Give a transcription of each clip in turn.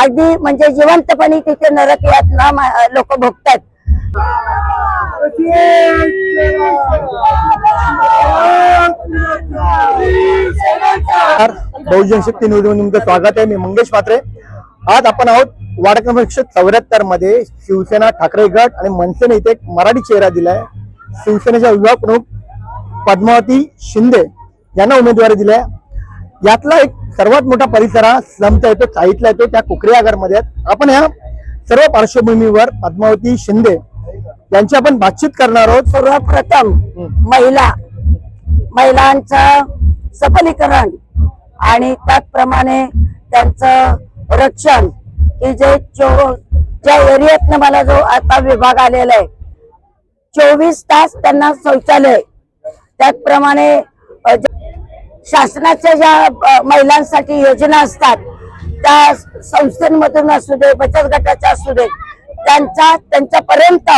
अगदी म्हणजे जिवंतपणी तिथे नरक यातना लोक भोगतात. बहुजन शक्ती न्यूज तुमचं स्वागत आहे. मी मंगेश मात्रे आज आपण आहोत वार्ड क्रमांक एकशे चौऱ्याहत्तरमध्ये शिवसेना ठाकरे गट आणि मनसेने इथे एक मराठी चेहरा दिलाय. शिवसेनेच्या विभाग प्रमुख पद्मावती शिंदे यांना उमेदवारी दिलाय. यातला एक सर्वात मोठा परिसर हा स्लमचा येतो चाळीतला येतो त्या कुकरी मध्ये आपण या सर्व पार्श्वभूमीवर पद्मावती शिंदे यांची आपण बातचीत करणार आहोत. सर्वप्रथम महिला महिलांचं सबलीकरण आणि त्याचप्रमाणे त्यांचं रक्षण की जे चो ज्या एरियातनं मला जो आता विभाग आलेला आहे चोवीस तास त्यांना शौचालय त्याचप्रमाणे शासनाच्या ज्या महिलांसाठी योजना असतात त्या संस्थेमधून असू दे बचत गटाच्या असू दे त्यांचा त्यांच्यापर्यंत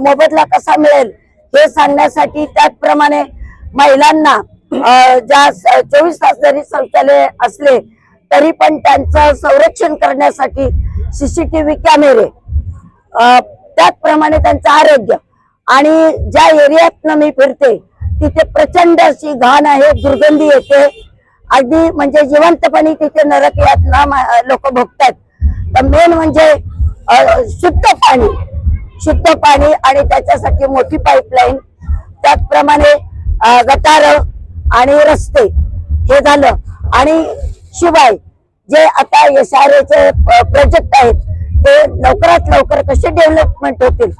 मोबदला कसा मिळेल हे सांगण्यासाठी त्याचप्रमाणे महिलांना ज्या चोवीस तास जरी शौचालय असले तरी पण त्यांचं संरक्षण करण्यासाठी सीसीटीव्ही कॅमेरे त्याचप्रमाणे त्यांचं आरोग्य आणि ज्या एरियातनं मी फिरते तिथे प्रचंड अशी घाण आहे दुर्गंधी येते. अगदी म्हणजे जिवंतपणी तिथे नरक यातना लोक भोगतात. तर मेन म्हणजे शुद्ध पाणी शुद्ध पाणी आणि त्याच्यासाठी मोठी पाईपलाईन त्याचप्रमाणे गटार आणि रस्ते हे झालं. आणि शिवाय जे आता एस आर चे प्रोजेक्ट आहेत ते लवकरात लवकर कसे डेव्हलपमेंट होतील?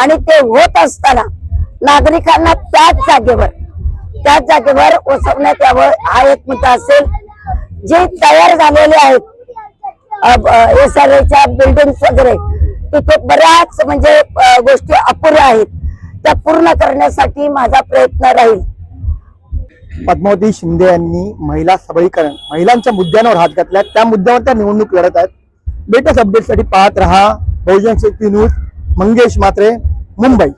आणि ते होत असताना नागरिकांना त्याच जागेवर त्याच जागेवर वसवण्यात यावं हा एक मुद्दा असेल. जे तयार झालेले आहेत एस आर एच्या बिल्डिंग वगैरे तिथे बऱ्याच म्हणजे गोष्टी अपुऱ्या आहेत. त्या पूर्ण करण्यासाठी माझा प्रयत्न राहील. पद्मावती शिंदे यांनी महिला सबळीकरण महिलांच्या मुद्द्यांवर हात घातला त्या मुद्द्यावर त्या निवडणूक लढत आहेत. लेटेस्ट अपडेटसाठी पाहत रहा. बहुजन शक्ती न्यूज मंगेश मात्रे मुंबई.